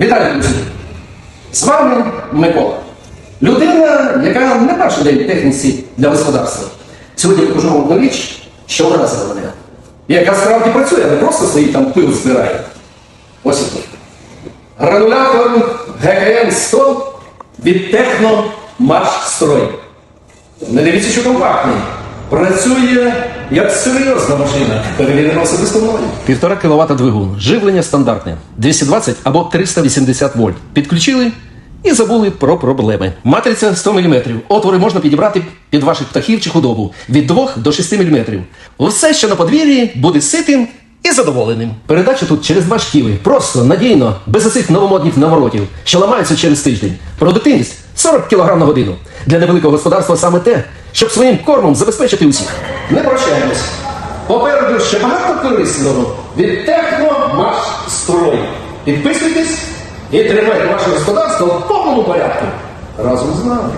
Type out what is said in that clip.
Вітаю, друзі! З вами Микола. Людина, яка не перший день техніці для господарства. Сьогодні покажу вам одну річ, що вразила мене. Яка справді працює, а не просто стоїть там пил збирає. Ось тут. Гранулятор ГКМ 100 від Техно Марш Строй. Не дивіться, що компактний. Працює як серйозна машина. Перевірено особисто мною. 1,5 кВт двигун. Живлення стандартне. 220 або 380 вольт. Підключили і забули про проблеми. Матриця 100 мм. Отвори можна підібрати під ваших птахів чи худобу від 2 до 6 мм. Все, що на подвір'ї, буде ситим і задоволеним. Передача тут через два шківи. Просто, надійно, без оцих новомодних наворотів, що ламаються через тиждень. Продуктивність 40 кг на годину. Для невеликого господарства саме те, щоб своїм кормом забезпечити усіх. Не прощаємось. Попереду ще багато корисного від Техномаш Строй. Підписуйтесь і тримайте ваше господарство в повному порядку разом з нами.